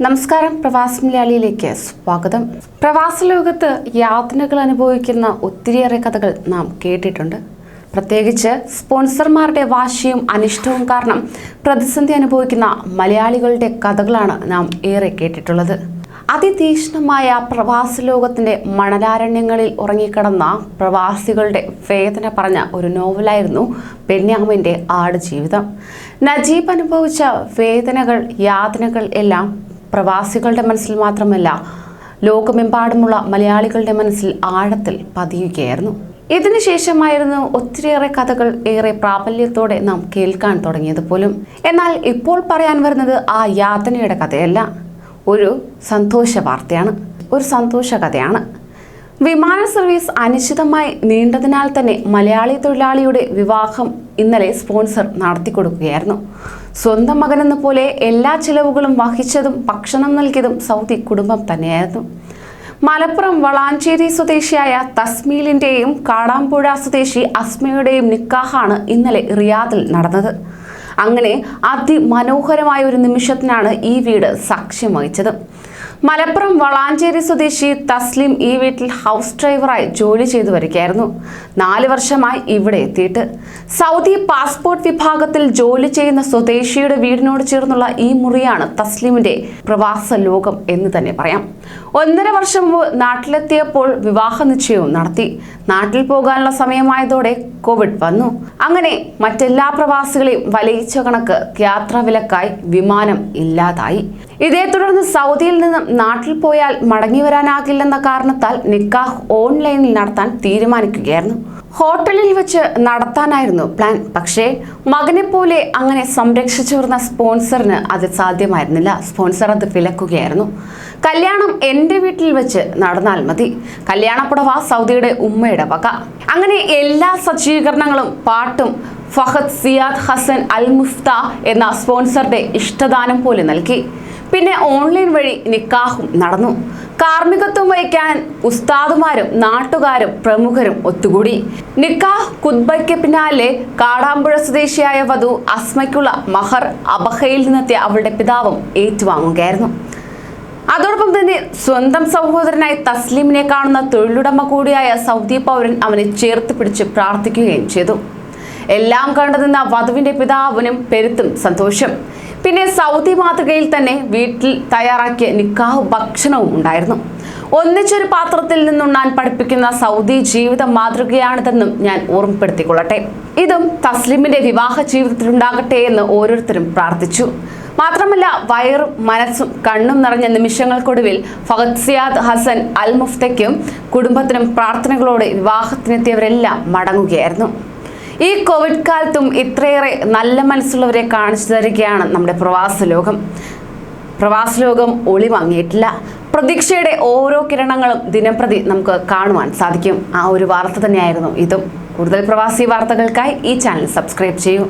നമസ്കാരം പ്രവാസി മലയാളിയിലേക്ക് സ്വാഗതം. പ്രവാസ ലോകത്ത് യാതനകൾ അനുഭവിക്കുന്ന ഒത്തിരിയേറെ കഥകൾ നാം കേട്ടിട്ടുണ്ട്. പ്രത്യേകിച്ച് സ്പോൺസർമാരുടെ വാശിയും അനിഷ്ടവും കാരണം പ്രതിസന്ധി അനുഭവിക്കുന്ന മലയാളികളുടെ കഥകളാണ് നാം ഏറെ കേട്ടിട്ടുള്ളത്. അതിതീക്ഷ്ണമായ പ്രവാസ ലോകത്തിന്റെ മണലാരണ്യങ്ങളിൽ ഉറങ്ങിക്കിടന്ന പ്രവാസികളുടെ വേദന പറഞ്ഞ ഒരു നോവലായിരുന്നു ബെന്യാമിന്റെ ആടുജീവിതം. നജീബ് അനുഭവിച്ച വേദനകൾ യാതനകൾ എല്ലാം പ്രവാസികളുടെ മനസ്സിൽ മാത്രമല്ല ലോകമെമ്പാടുമുള്ള മലയാളികളുടെ മനസ്സിൽ ആഴത്തിൽ പതിയുകയായിരുന്നു. ഇതിനുശേഷമായിരുന്നു ഒത്തിരിയേറെ കഥകൾ ഏറെ പ്രാബല്യത്തോടെ നാം കേൾക്കാൻ തുടങ്ങിയത് പോലും. എന്നാൽ ഇപ്പോൾ പറയാൻ വരുന്നത് ആ യാതനയുടെ കഥയല്ല. ഒരു സന്തോഷ വാർത്തയാണ് ഒരു സന്തോഷ കഥയാണ് വിമാന സർവീസ് അനിശ്ചിതമായി നീണ്ടതിനാൽ തന്നെ മലയാളി തൊഴിലാളിയുടെ വിവാഹം ഇന്നലെ സ്പോൺസർ നടത്തിക്കൊടുക്കുകയായിരുന്നു. സ്വന്തം മകനെന്ന പോലെ എല്ലാ ചിലവുകളും വഹിച്ചതും ഭക്ഷണം നൽകിയതും സൗദി കുടുംബം തന്നെയായിരുന്നു. മലപ്പുറം വളാഞ്ചേരി സ്വദേശിയായ തസ്മീലിന്റെയും കാടാമ്പുഴ സ്വദേശി അസ്മയുടെയും നിക്കാഹാണ് ഇന്നലെ റിയാദിൽ നടന്നത്. അങ്ങനെ അതിമനോഹരമായ ഒരു നിമിഷത്തിനാണ് ഈ വീട് സാക്ഷ്യം വഹിച്ചത്. മലപ്പുറം വളാഞ്ചേരി സ്വദേശി തസ്ലിം ഈ വീട്ടിൽ ഹൗസ് ഡ്രൈവറായി ജോലി ചെയ്തു വരികയായിരുന്നു. നാല് വർഷമായി ഇവിടെ എത്തിയിട്ട്. സൗദി പാസ്പോർട്ട് വിഭാഗത്തിൽ ജോലി ചെയ്യുന്ന സ്വദേശിയുടെ വീടിനോട് ചേർന്നുള്ള ഈ മുറിയാണ് തസ്ലിമിന്റെ പ്രവാസ ലോകം എന്ന് തന്നെ പറയാം. ഒന്നര വർഷം മുമ്പ് നാട്ടിലെത്തിയപ്പോൾ വിവാഹ നിശ്ചയവും നടത്തി. നാട്ടിൽ പോകാനുള്ള സമയമായതോടെ കോവിഡ് വന്നു. അങ്ങനെ മറ്റെല്ലാ പ്രവാസികളെയും വലയിച്ച കണക്ക് യാത്രാ വിലക്കായി വിമാനം ഇല്ലാതായി. ഇതേ തുടർന്ന് സൗദിയിൽ നിന്നും നാട്ടിൽ പോയാൽ മടങ്ങി വരാനാകില്ലെന്ന കാരണത്താൽ നിക്കാഹ് ഓൺലൈനിൽ നടത്താൻ തീരുമാനിക്കുകയായിരുന്നു. ഹോട്ടലിൽ വെച്ച് നടത്താനായിരുന്നു പ്ലാൻ. പക്ഷേ മകനെ പോലെ അങ്ങനെ സംരക്ഷിച്ചു വരുന്ന സ്പോൺസറിന് അത് സാധ്യമായിരുന്നില്ല. സ്പോൺസർ അത് വിലക്കുകയായിരുന്നു. കല്യാണം എന്റെ വീട്ടിൽ വെച്ച് നടന്നാൽ മതി. കല്യാണപ്പുടവ സൗദിയുടെ ഉമ്മയുടെ വക. അങ്ങനെ എല്ലാ സജ്ജീകരണങ്ങളും പാട്ടും ഫഹദ് സിയാദ് ഹസൻ അൽ മുഫ്ത എന്ന സ്പോൺസറുടെ ഇഷ്ടദാനം പോലെ നൽകി. പിന്നെ ഓൺലൈൻ വഴി നിക്കാഹും നടന്നു. കാർമ്മികത്വം വഹിക്കാൻ ഉസ്താദുമാരും നാട്ടുകാരും പ്രമുഖരും ഒത്തുകൂടി. നിക്കാഹ് കുദ്ബയ്ക്ക് പിന്നാലെ കാടാമ്പുഴ സ്വദേശിയായ വധു അസ്മയ്ക്കുള്ള മഹർ അബഹയിൽ നിന്നെത്തിയ അവളുടെ പിതാവും ഏറ്റുവാങ്ങുകയായിരുന്നു. അതോടൊപ്പം തന്നെ സ്വന്തം സഹോദരനായി തസ്ലീമിനെ കാണുന്ന തൊഴിലുടമ കൂടിയായ സൗദി പൗരൻ അവനെ ചേർത്ത് പിടിച്ച് പ്രാർത്ഥിക്കുകയും ചെയ്തു. എല്ലാം കണ്ടുനിന്ന വധുവിന്റെ പിതാവിനും പെരുത്തും സന്തോഷം. പിന്നെ സൗദി മാതൃകയിൽ തന്നെ വീട്ടിൽ തയ്യാറാക്കിയ നിക്കാഹ് ഭക്ഷണവും ഉണ്ടായിരുന്നു. ഒന്നിച്ചൊരു പാത്രത്തിൽ നിന്നുണ്ണാൻ പഠിപ്പിക്കുന്ന സൗദി ജീവിത മാതൃകയാണിതെന്നും ഞാൻ ഓർമ്മപ്പെടുത്തിക്കൊള്ളട്ടെ. ഇതും തസ്ലിമിന്റെ വിവാഹ ജീവിതത്തിൽ ഉണ്ടാകട്ടെ എന്ന് ഓരോരുത്തരും പ്രാർത്ഥിച്ചു. മാത്രമല്ല വയറും മനസ്സും കണ്ണും നിറഞ്ഞ നിമിഷങ്ങൾക്കൊടുവിൽ ഫഹദ് സിയാദ് ഹസൻ അൽ മുഫ്തയ്ക്കും കുടുംബത്തിനും പ്രാർത്ഥനകളോടെ വിവാഹത്തിനെത്തിയവരെല്ലാം മടങ്ങുകയായിരുന്നു. ഈ കോവിഡ് കാലത്തും ഇത്രയേറെ നല്ല മനസ്സുള്ളവരെ കാണിച്ചു തരികയാണ് നമ്മുടെ പ്രവാസ ലോകം. പ്രവാസ ലോകം ഒളി വാങ്ങിയിട്ടില്ല പ്രതീക്ഷയുടെ ഓരോ കിരണങ്ങളും ദിനംപ്രതി നമുക്ക് കാണുവാൻ സാധിക്കും. ആ ഒരു വാർത്ത തന്നെയായിരുന്നു ഇതും. കൂടുതൽ പ്രവാസി വാർത്തകൾക്കായി ഈ ചാനൽ സബ്സ്ക്രൈബ് ചെയ്യൂ.